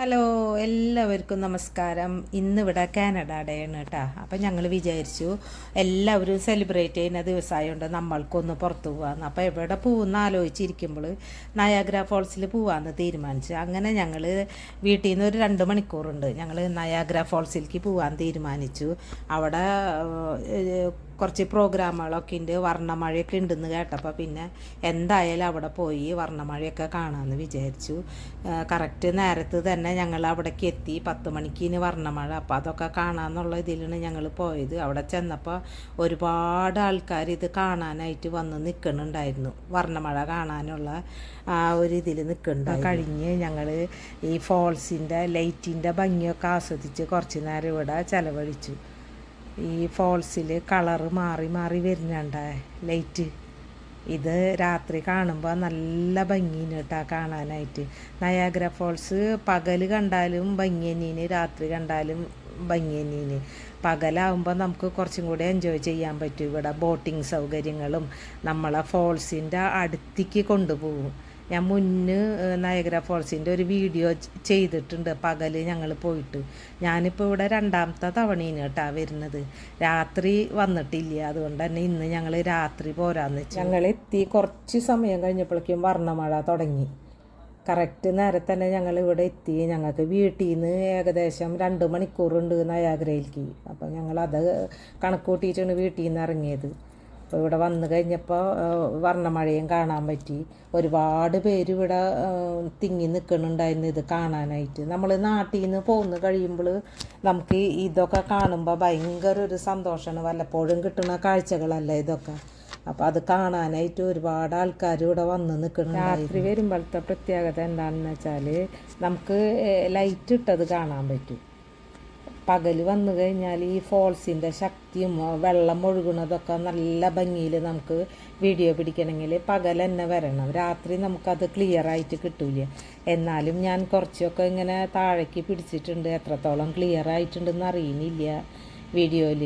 Hello എല്ലാവർക്കും നമസ്കാരം. ഇന്നിവിടെ കാനഡ ഡേയാണ് കേട്ടോ. അപ്പം ഞങ്ങൾ വിചാരിച്ചു എല്ലാവരും സെലിബ്രേറ്റ് ചെയ്യുന്ന ദിവസമായതുകൊണ്ട് നമ്മൾക്കൊന്ന് പുറത്ത് പോകാമെന്ന് അപ്പോൾ എവിടെ പോകുമെന്ന് ആലോചിച്ചിരിക്കുമ്പോൾ നയാഗ്ര ഫോൾസിൽ പോകാമെന്ന് തീരുമാനിച്ചു. അങ്ങനെ ഞങ്ങൾ വീട്ടിൽ നിന്ന് ഒരു രണ്ട് മണിക്കൂറുണ്ട് ഞങ്ങൾ നയാഗ്ര ഫോൾസിലേക്ക് പോകാൻ തീരുമാനിച്ചു. അവിടെ കുറച്ച് പ്രോഗ്രാമുകളൊക്കെ ഉണ്ട് വർണമഴയൊക്കെ ഉണ്ടെന്ന് കേട്ടപ്പോൾ പിന്നെ എന്തായാലും അവിടെ പോയി വർണമഴയൊക്കെ കാണാമെന്ന് വിചാരിച്ചു. കറക്റ്റ് നേരത്ത് തന്നെ ഞങ്ങൾ അവിടേക്ക് എത്തി. പത്ത് മണിക്ക് ഇനി വർണമഴ. അപ്പോൾ അതൊക്കെ കാണാമെന്നുള്ള ഇതിലാണ് ഞങ്ങൾ പോയത്. അവിടെ ചെന്നപ്പോൾ ഒരുപാട് ആൾക്കാർ ഇത് കാണാനായിട്ട് വന്ന് നിൽക്കുന്നുണ്ടായിരുന്നു. വർണമഴ കാണാനുള്ള ആ ഒരു ഇതിൽ നിൽക്കുന്നുണ്ട് കഴിഞ്ഞ് ഞങ്ങൾ ഈ ഫോൾസിന്റെ ലൈറ്റിന്റെ ഭംഗിയൊക്കെ ആസ്വദിച്ച് കുറച്ച് നേരം ഇവിടെ ചിലവഴിച്ചു. ഈ ഫോൾസിൽ കളറ് മാറി മാറി വരുന്നുണ്ട് ലൈറ്റ് ഇത് രാത്രി കാണുമ്പോൾ നല്ല ഭംഗിയാണ് കേട്ടോ കാണാനായിട്ട്. നയാഗ്ര ഫോൾസ് പകൽ കണ്ടാലും ഭംഗി തന്നെയാണ് രാത്രി കണ്ടാലും ഭംഗി തന്നെയാണ്. പകലാവുമ്പോൾ നമുക്ക് കുറച്ചും കൂടി എൻജോയ് ചെയ്യാൻ പറ്റും. ഇവിടെ ബോട്ടിംഗ് സൗകര്യങ്ങളും നമ്മളെ ഫോൾസിന്റെ അടുത്തേക്ക് കൊണ്ടുപോകും. ഞാൻ മുന്ന് നയഗ്ര ഫോൾസിന്റെ ഒരു വീഡിയോ ചെയ്തിട്ടുണ്ട്. പകൽ ഞങ്ങൾ പോയിട്ട്. ഞാനിപ്പോൾ ഇവിടെ രണ്ടാമത്തെ തവണയാണ് കേട്ടോ വരുന്നത്. രാത്രി വന്നിട്ടില്ല. അതുകൊണ്ട് തന്നെ ഇന്ന് ഞങ്ങൾ രാത്രി പോരാന്ന് വെച്ചു. ഞങ്ങൾ എത്തി കുറച്ച് സമയം കഴിഞ്ഞപ്പോഴേക്കും വർണമഴ തുടങ്ങി. കറക്റ്റ് നേരെ തന്നെ ഞങ്ങൾ ഇവിടെ എത്തി. ഞങ്ങൾക്ക് വീട്ടിൽ നിന്ന് ഏകദേശം രണ്ട് മണിക്കൂറുണ്ട് നയാഗ്രയിലേക്ക്. അപ്പോൾ ഞങ്ങളത് കണക്ക് കൂട്ടിയിട്ടാണ് വീട്ടിൽ നിന്ന് ഇറങ്ങിയത്. അപ്പോൾ ഇവിടെ വന്നു കഴിഞ്ഞപ്പോൾ വർണമഴയും കാണാൻ പറ്റി. ഒരുപാട് പേര് ഇവിടെ തിങ്ങി നിൽക്കുന്നുണ്ടായിരുന്നു ഇത് കാണാനായിട്ട്. നമ്മൾ നാട്ടിൽ നിന്ന് പോന്ന് കഴിയുമ്പോൾ നമുക്ക് ഇതൊക്കെ കാണുമ്പോൾ ഭയങ്കര ഒരു സന്തോഷമാണ്. വല്ലപ്പോഴും കിട്ടുന്ന കാഴ്ചകളല്ല ഇതൊക്കെ. അപ്പോൾ അത് കാണാനായിട്ട് ഒരുപാട് ആൾക്കാർ ഇവിടെ വന്ന് നിൽക്കണം രാത്രി വരുമ്പോഴത്തെ പ്രത്യേകത എന്താണെന്ന് വെച്ചാൽ നമുക്ക് ലൈറ്റ് ഇട്ടത് കാണാൻ പറ്റും. പകൽ വന്നു കഴിഞ്ഞാൽ ഈ ഫോൾസിന്റെ ശക്തിയും വെള്ളം ഒഴുകുന്നതൊക്കെ നല്ല ഭംഗിയിൽ നമുക്ക് വീഡിയോ പിടിക്കണമെങ്കിൽ പകൽ തന്നെ വരണം. രാത്രി നമുക്കത് ക്ലിയർ ആയിട്ട് കിട്ടൂല എന്നാലും ഞാൻ കുറച്ചൊക്കെ ഇങ്ങനെ താഴേക്ക് പിടിച്ചിട്ടുണ്ട്. എത്രത്തോളം ക്ലിയർ ആയിട്ടുണ്ടെന്ന് അറിയുന്നില്ല വീഡിയോയിൽ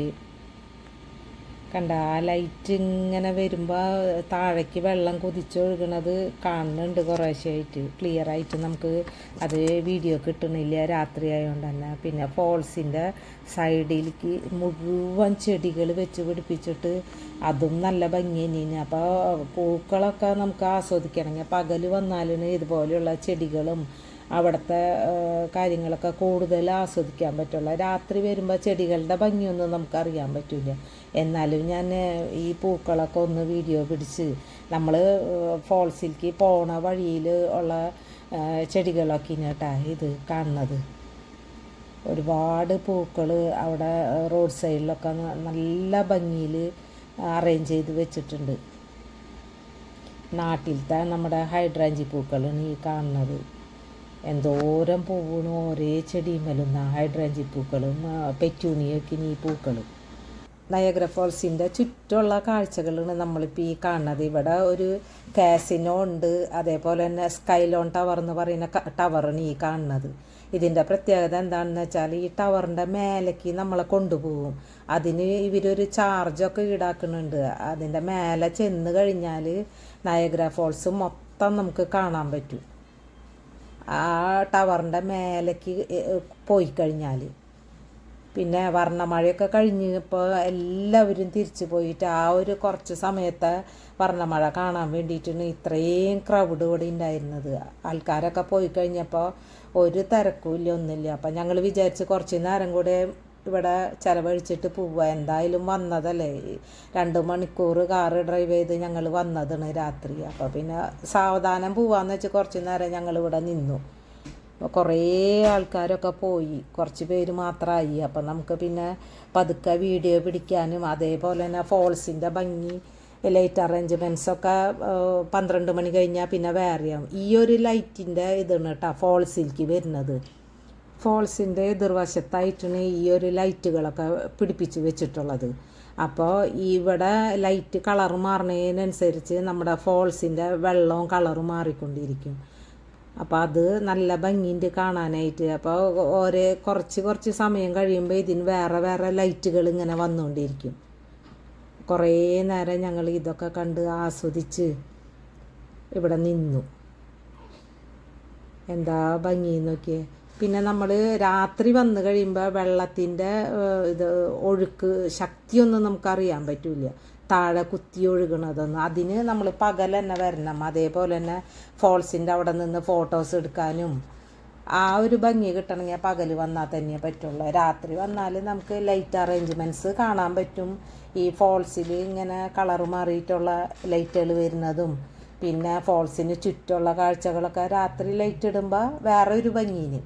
കണ്ട ആ ലൈറ്റ് ഇങ്ങനെ വരുമ്പോൾ താഴേക്ക് വെള്ളം കുതിച്ചൊഴുകണത് കാണുന്നുണ്ട് കുറേശ്ശായിട്ട്. ക്ലിയർ ആയിട്ട് നമുക്ക് അത് വീഡിയോ കിട്ടണില്ല രാത്രി ആയതുകൊണ്ട് തന്നെ. പിന്നെ ഫോൾസിന്റെ സൈഡിലേക്ക് മുഴുവൻ ചെടികൾ വെച്ച് പിടിപ്പിച്ചിട്ട് അതും നല്ല ഭംഗി തന്നെയാണ്. അപ്പോൾ പൂക്കളൊക്കെ നമുക്ക് ആസ്വദിക്കണമെങ്കിൽ പകൽ വന്നാലും ഇതുപോലെയുള്ള ചെടികളും അവിടുത്തെ കാര്യങ്ങളൊക്കെ കൂടുതൽ ആസ്വദിക്കാൻ പറ്റുള്ളൂ. രാത്രി വരുമ്പോൾ ചെടികളുടെ ഭംഗിയൊന്നും നമുക്കറിയാൻ പറ്റില്ല എന്നാലും ഞാൻ ഈ പൂക്കളൊക്കെ ഒന്ന് വീഡിയോ പിടിച്ച് നമ്മൾ ഫോൾസിലേക്ക് പോണ വഴിയിൽ ഉള്ള ചെടികളൊക്കെ കേട്ടാ ഇത് കാണുന്നത്. ഒരുപാട് പൂക്കൾ അവിടെ റോഡ് സൈഡിലൊക്കെ നല്ല ഭംഗിയിൽ അറേഞ്ച് ചെയ്ത് വെച്ചിട്ടുണ്ട്. നാട്ടിലത്തെ നമ്മുടെ ഹൈഡ്രാഞ്ചി പൂക്കളാണ് ഈ കാണുന്നത്. എന്തോരം പൂവണു ഒരേ ചെടിയുമലുന്ന ഹൈഡ്രാഞ്ചി പൂക്കളും പെറ്റൂണിയൊക്കെ ഈ പൂക്കളും. നയഗ്ര ഫോൾസിന്റെ ചുറ്റുമുള്ള കാഴ്ചകളാണ് നമ്മളിപ്പോൾ ഈ കാണുന്നത്. ഇവിടെ ഒരു കാസിനോ ഉണ്ട്. അതേപോലെ തന്നെ സ്കൈലോൺ ടവർ എന്ന് പറയുന്ന ടവറാണ് ഈ കാണുന്നത്. ഇതിന്റെ പ്രത്യേകത എന്താണെന്ന് വെച്ചാൽ ഈ ടവറിന്റെ മേലേക്ക് നമ്മളെ കൊണ്ടുപോകും. അതിന് ഇവരൊരു ചാർജൊക്കെ ഈടാക്കുന്നുണ്ട്. അതിന്റെ മേലെ ചെന്ന് കഴിഞ്ഞാൽ നയഗ്ര ഫോൾസ് മൊത്തം നമുക്ക് കാണാൻ പറ്റും. ആ ടവറിന്റെ മേലേക്ക് പോയി കഴിഞ്ഞാൽ പിന്നെ വർണമഴയൊക്കെ കഴിഞ്ഞപ്പോൾ എല്ലാവരും തിരിച്ചു പോയിട്ട് ആ ഒരു കുറച്ച് സമയത്തെ വർണമഴ കാണാൻ വേണ്ടിയിട്ടാണ് ഇത്രയും ക്രൗഡ് ഇവിടെ ഉണ്ടായിരുന്നത് ആൾക്കാരൊക്കെ പോയി കഴിഞ്ഞപ്പോൾ ഒരു തിരക്കുമില്ല ഒന്നുമില്ല. അപ്പം ഞങ്ങൾ വിചാരിച്ച് കുറച്ച് നേരം കൂടെ ഇവിടെ ചിലവഴിച്ചിട്ട് പോവുക. എന്തായാലും വന്നതല്ലേ? രണ്ട് മണിക്കൂർ കാറ് ഡ്രൈവ് ചെയ്ത് ഞങ്ങൾ വന്നതാണ് രാത്രി. അപ്പോൾ പിന്നെ സാവധാനം പോവാന്ന് വെച്ച് കുറച്ച് നേരം ഞങ്ങൾ ഇവിടെ നിന്നു. കുറേ ആൾക്കാരൊക്കെ പോയി. കുറച്ച് പേര് മാത്രമായി അപ്പം നമുക്ക് പിന്നെ പതുക്കെ വീഡിയോ പിടിക്കാനും അതേപോലെ തന്നെ ഫോൾസിന്റെ ഭംഗി ലൈറ്റ് അറേഞ്ച്മെന്റ്സൊക്കെ പന്ത്രണ്ട് മണി കഴിഞ്ഞാൽ പിന്നെ വേറെയാവും. ഈ ഒരു ലൈറ്റിന്റെ ഇതാണ് കേട്ടോ ഫോൾസിലേക്ക് വരുന്നത്. ഫോൾസിന്റെ എതിർവശത്തായിട്ടാണ് ഈ ഒരു ലൈറ്റുകളൊക്കെ പിടിപ്പിച്ച് വെച്ചിട്ടുള്ളത്. അപ്പോൾ ഇവിടെ ലൈറ്റ് കളർ മാറുന്നതിനനുസരിച്ച് നമ്മുടെ ഫോൾസിന്റെ വെള്ളവും കളറും മാറിക്കൊണ്ടിരിക്കും. അപ്പോൾ അത് നല്ല ഭംഗിയുണ്ട് കാണാനായിട്ട്. അപ്പോൾ ഓരോ കുറച്ച് കുറച്ച് സമയം കഴിയുമ്പോൾ ഇതിന് വേറെ വേറെ ലൈറ്റുകൾ ഇങ്ങനെ വന്നുകൊണ്ടിരിക്കും കുറേ നേരം ഞങ്ങൾ ഇതൊക്കെ കണ്ട് ആസ്വദിച്ച് ഇവിടെ നിന്നു. എന്താ ഭംഗി നോക്കിയേ? പിന്നെ നമ്മൾ രാത്രി വന്നു കഴിയുമ്പോൾ വെള്ളത്തിന്റെ ഇത് ഒഴുക്ക് ശക്തിയൊന്നും നമുക്കറിയാൻ പറ്റില്ല. താഴെ കുത്തി ഒഴുകണതൊന്നും. അതിന് നമ്മൾ പകൽ തന്നെ വരണം. അതേപോലെ തന്നെ ഫോൾസിന്റെ അവിടെ നിന്ന് ഫോട്ടോസ് എടുക്കാനും ആ ഒരു ഭംഗി കിട്ടണമെങ്കിൽ പകൽ വന്നാൽ തന്നെ പറ്റുള്ളൂ. രാത്രി വന്നാൽ നമുക്ക് ലൈറ്റ് അറേഞ്ച്മെന്റ്സ് കാണാൻ പറ്റും. ഈ ഫോൾസിൽ ഇങ്ങനെ കളർ മാറിയിട്ടുള്ള ലൈറ്റുകൾ വരുന്നതും പിന്നെ ഫോൾസിന് ചുറ്റുള്ള കാഴ്ചകളൊക്കെ രാത്രി ലൈറ്റ് ഇടുമ്പോൾ വേറെ ഒരു ഭംഗിന്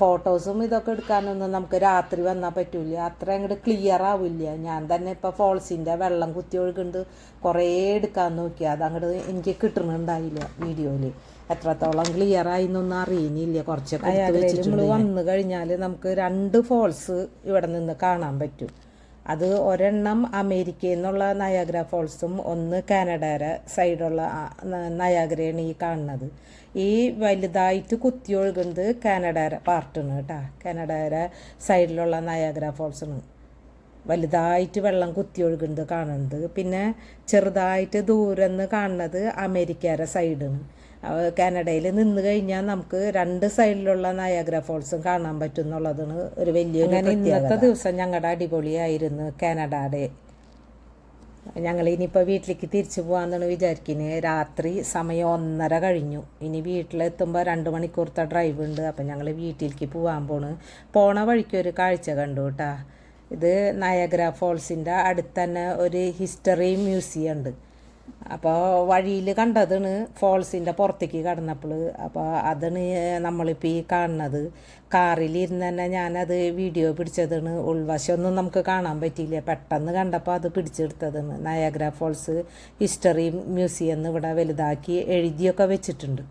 ഫോട്ടോസും ഇതൊക്കെ എടുക്കാനൊന്നും നമുക്ക് രാത്രി വന്നാൽ പറ്റില്ല അത്ര അങ്ങോട്ട് ക്ലിയർ ആവില്ല. ഞാൻ തന്നെ ഇപ്പോൾ ഫോൾസിന്റെ വെള്ളം കുത്തി ഒഴുകുന്നുണ്ട് കുറേ എടുക്കാൻ നോക്കി. അത് അങ്ങോട്ട് എനിക്ക് കിട്ടുന്നുണ്ടായില്ല വീഡിയോയിൽ. എത്രത്തോളം ക്ലിയർ ആയിന്നൊന്നും അറിയുന്നില്ല. കുറച്ചൊക്കെ നമ്മൾ വന്നു കഴിഞ്ഞാൽ നമുക്ക് രണ്ട് ഫോൾസ് ഇവിടെ നിന്ന് കാണാൻ പറ്റും. അത് ഒരെണ്ണം അമേരിക്കയിൽ നിന്നുള്ള നയാഗ്ര ഫോൾസും ഒന്ന് കാനഡയുടെ സൈഡുള്ള നയാഗ്രയാണ് ഈ കാണുന്നത്. ഈ വലുതായിട്ട് കുത്തി ഒഴുകുന്നത് കാനഡയുടെ പാർട്ടാണ് കേട്ടോ. കാനഡയുടെ സൈഡിലുള്ള നയാഗ്ര ഫോൾസാണ് വലുതായിട്ട് വെള്ളം കുത്തി ഒഴുകുന്നത് കാണുന്നത്. പിന്നെ ചെറുതായിട്ട് ദൂരം കാണുന്നത് അമേരിക്കയുടെ സൈഡാണ് കാനഡയിൽ നിന്ന് കഴിഞ്ഞാൽ നമുക്ക് രണ്ട് സൈഡിലുള്ള നയാഗ്ര ഫോൾസും കാണാൻ പറ്റും എന്നുള്ളതാണ് ഒരു വലിയ ഇന്നത്തെ ദിവസം ഞങ്ങളുടെ അടിപൊളിയായിരുന്നു കാനഡയുടെ. ഞങ്ങൾ ഇനിയിപ്പോൾ വീട്ടിലേക്ക് തിരിച്ചു പോകാമെന്നാണ് വിചാരിക്കുന്നത് രാത്രി സമയം ഒന്നര കഴിഞ്ഞു. ഇനി വീട്ടിലെത്തുമ്പോൾ രണ്ട് മണിക്കൂറത്തെ ഡ്രൈവ് ഉണ്ട്. അപ്പം ഞങ്ങൾ വീട്ടിലേക്ക് പോകാൻ പോണ്. പോണ വഴിക്ക് ഒരു കാഴ്ച കണ്ടു കേട്ടാ ഇത് നയഗ്ര ഫോൾസിന്റെ അടുത്ത് തന്നെ ഒരു ഹിസ്റ്ററി മ്യൂസിയം ഉണ്ട്. അപ്പോൾ വഴിയിൽ കണ്ടതാണ് ഫോൾസിന്റെ പുറത്തേക്ക് കടന്നപ്പോൾ അപ്പോൾ അതാണ് നമ്മളിപ്പോൾ ഈ കാണുന്നത്. കാറിലിരുന്ന് തന്നെ ഞാനത് വീഡിയോ പിടിച്ചതാണ്. ഉൾവശമൊന്നും നമുക്ക് കാണാൻ പറ്റിയില്ല. പെട്ടെന്ന് കണ്ടപ്പോൾ അത് പിടിച്ചെടുത്തതാണ്. നയാഗ്ര ഫോൾസ് ഹിസ്റ്ററി മ്യൂസിയം എന്ന് ഇവിടെ വലുതാക്കി എഴുതിയൊക്കെ വെച്ചിട്ടുണ്ട്.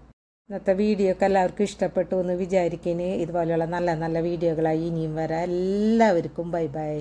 ഇന്നത്തെ വീഡിയോ ഒക്കെ എല്ലാവർക്കും ഇഷ്ടപ്പെട്ടു എന്ന് വിചാരിക്കുന്നു ഇതുപോലെയുള്ള നല്ല നല്ല വീഡിയോകളായി ഇനിയും വരാം. എല്ലാവർക്കും ബൈ ബൈ.